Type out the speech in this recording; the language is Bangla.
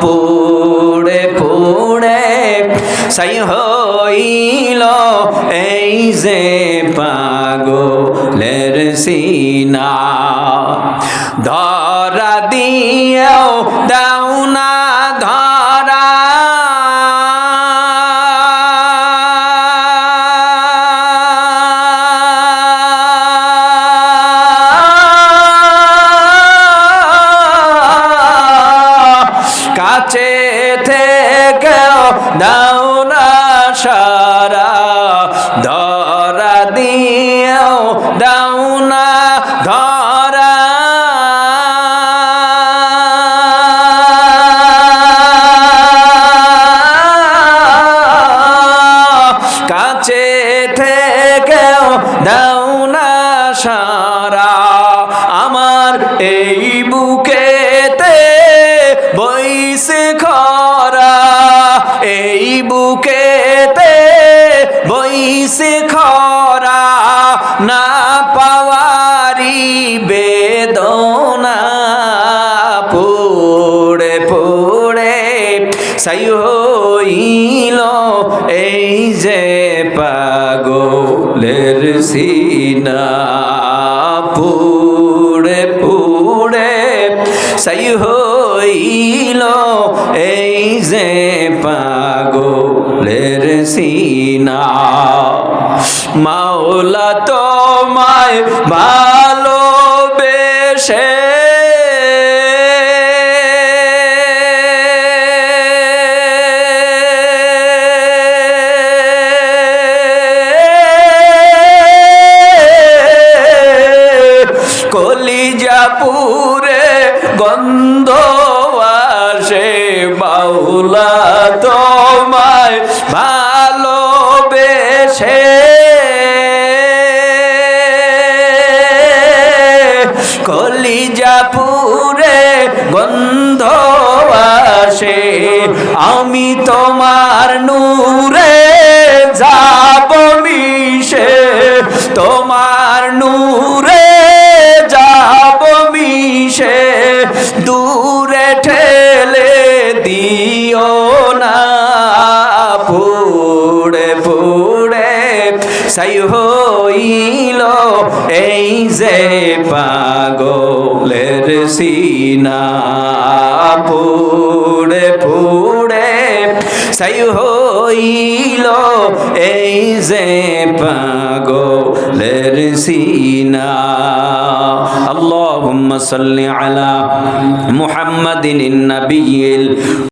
পুড়ে পুড়ে সাই হইল এই যে পাগো লের সিনা। ধরা দিয়েও দাও না ধরা সারা ধরা দিয়েও দাও না ধরা। কাছে থেকেও দাও না সারা। বুকেতে বইসে খরা, না পাওয়ারি বেদনা। পুড়ে পুড়ে সাই হইল এই যে পাগলের সিনা। পুড়ে পুড়ে সাই হইল এই যে পাগলের সিনা। মাওলা তোমায় ভালোবেসে কলিজাপুরে গন্ধ আসে বাউলা তোমায় ভালোবেসে। কলিজাপুরে গন্ধ আসে আমি তোমার নূরে যাব যে পাগলের সিনা পুড়ে পুড়ে সাই হইল এই যে পাগলের সিনা اللهم صل على محمد النبي